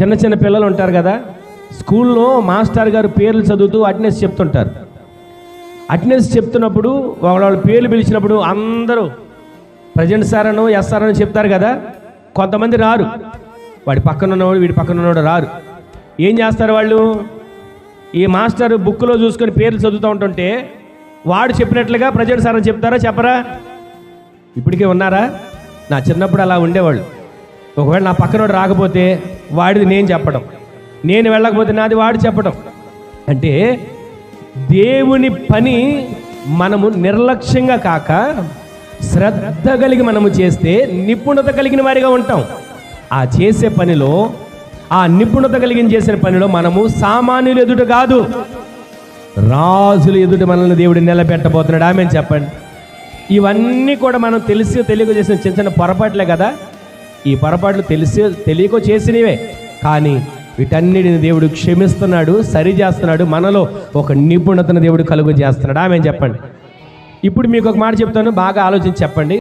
చిన్న చిన్న పిల్లలు ఉంటారు కదా స్కూల్లో మాస్టర్ గారు పేర్లు చదువుతూ అటెండెన్స్ చెప్తుంటారు. అటెండెన్స్ చెప్తున్నప్పుడు వాళ్ళ పేర్లు పిలిచినప్పుడు అందరూ ప్రజెంట్ సార్ అను ఎస్ఆర్ అని చెప్తారు కదా కొంతమంది రారు. వాడి పక్కన ఉన్నవాడు వీడి పక్కన ఉన్నవాడు రారు. ఏం చేస్తారు వాళ్ళు? ఈ మాస్టర్ బుక్లో చూసుకొని పేర్లు చదువుతూ ఉంటుంటే వాడు చెప్పినట్లుగా ప్రజెంట్ సార్ అని చెప్తారా చెప్పరా? ఇప్పటికే ఉన్నారా? నా చిన్నప్పుడు అలా ఉండేవాళ్ళు. ఒకవేళ నా పక్కనోడు రాకపోతే వాడిది నేను చెప్పడం. నేను వెళ్ళకపోతే నాది వాడు చెప్పడం. అంటే దేవుని పని మనము నిర్లక్ష్యంగా కాక శ్రద్ధ కలిగి మనము చేస్తే నిపుణత కలిగిన వారిగా ఉంటాం. ఆ చేసే పనిలో ఆ నిపుణత కలిగిన చేసిన పనిలో మనము సామాన్యులు ఎదుట కాదు. రాజులు ఎదుట మనల్ని దేవుడు నిలబెట్టబోతున్నాడు. ఆమె చెప్పండి. ఇవన్నీ కూడా మనం తెలిసి తెలియక చేసిన చిన్న చిన్న పొరపాట్లే కదా? ఈ పొరపాట్లు తెలిసి తెలియక చేసినవే. కానీ వీటన్నిటిని దేవుడు క్షమిస్తున్నాడు సరి చేస్తున్నాడు. మనలో ఒక నిపుణతను దేవుడు కలుగు చేస్తున్నాడు. ఆమె చెప్పండి. ఇప్పుడు మీకు ఒక మాట చెప్తాను బాగా ఆలోచించి చెప్పండి.